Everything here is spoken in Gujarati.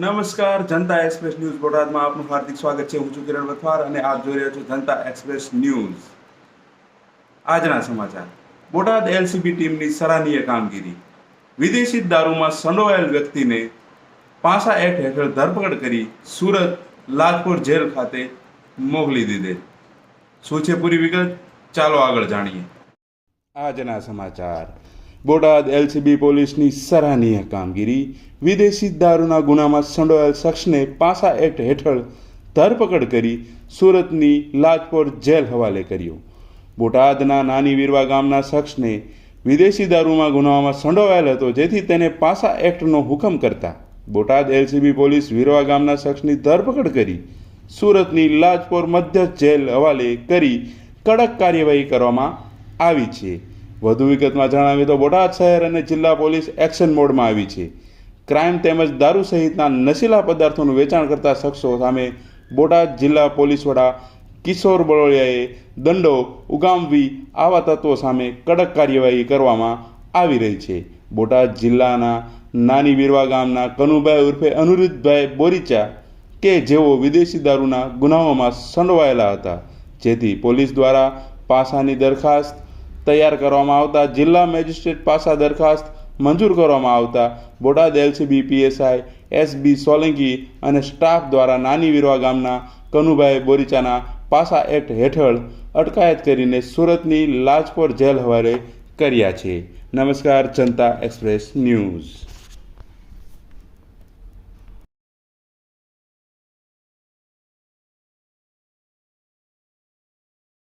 નમસ્કાર, જનતા એક્સપ્રેસ ન્યૂઝ બોટાદમાં આપનું હાર્દિક સ્વાગત છે. હું છું કિરણ વથવાર અને આપ જોઈ રહ્યા છો જનતા એક્સપ્રેસ ન્યૂઝ. આજના સમાચાર. બોટાદ એલસીબી ટીમની સરાહનીય કામગીરી. વિદેશી દારૂમાં સંડોવાયેલ વ્યક્તિને પાસા એક્ટ હેઠળ ધરપકડ કરી સુરત લાજપોર જેલ ખાતે મોકલી દીધે. શું છે પૂરી વિગત? ચાલો આગળ જાણીએ. આજના સમાચાર. બોટાદ એલસીબી પોલીસની સરાહનીય કામગીરી. વિદેશી દારૂના ગુનામાં સંડોવાયેલ શખ્સને પાસા એક્ટ હેઠળ ધરપકડ કરી સુરતની લાજપોર જેલ હવાલે કર્યો. બોટાદના નાની વીરવા ગામના શખ્સને વિદેશી દારૂમાં ગુનામાં સંડોવાયેલ હતો, જેથી તેને પાસા એક્ટનો હુકમ કરતા બોટાદ એલસીબી પોલીસ વીરવા ગામના શખ્સની ધરપકડ કરી સુરતની લાજપોર મધ્ય જેલ હવાલે કરી કડક કાર્યવાહી કરવામાં આવી છે. વધુ વિગતમાં જણાવીએ તો બોટાદ શહેર અને જિલ્લા પોલીસ એક્શન મોડમાં આવી છે. ક્રાઇમ તેમજ દારૂ સહિતના નશીલા પદાર્થોનું વેચાણ કરતા શખ્સો સામે બોટાદ જિલ્લા પોલીસ વડા કિશોર બળોળિયાએ દંડો ઉગામવી આવા તત્વો સામે કડક કાર્યવાહી કરવામાં આવી રહી છે. બોટાદ જિલ્લાના નાની વીરવા ગામના કનુભાઈ ઉર્ફે અનુરુદ્ધભાઈ બોરીચા કે જેઓ વિદેશી દારૂના ગુનાઓમાં સંડોવાયેલા હતા, જેથી પોલીસ દ્વારા પાસાની દરખાસ્ત તૈયાર કરવામાં આવતા જિલ્લા મેજિસ્ટ્રેટ પાસા દરખાસ્ત મંજૂર કરવામાં આવતા Botad LCB, PSI, SB Solanki અને સ્ટાફ દ્વારા નાની વિરવા ગામના કનુભાઈ બોરીચાના પાસા એક્ટ હેઠળ અટકાયત કરીને સુરતની લાજપોર જેલ હવારે કર્યા છે. નમસ્કાર, જનતા એક્સપ્રેસ ન્યૂઝ.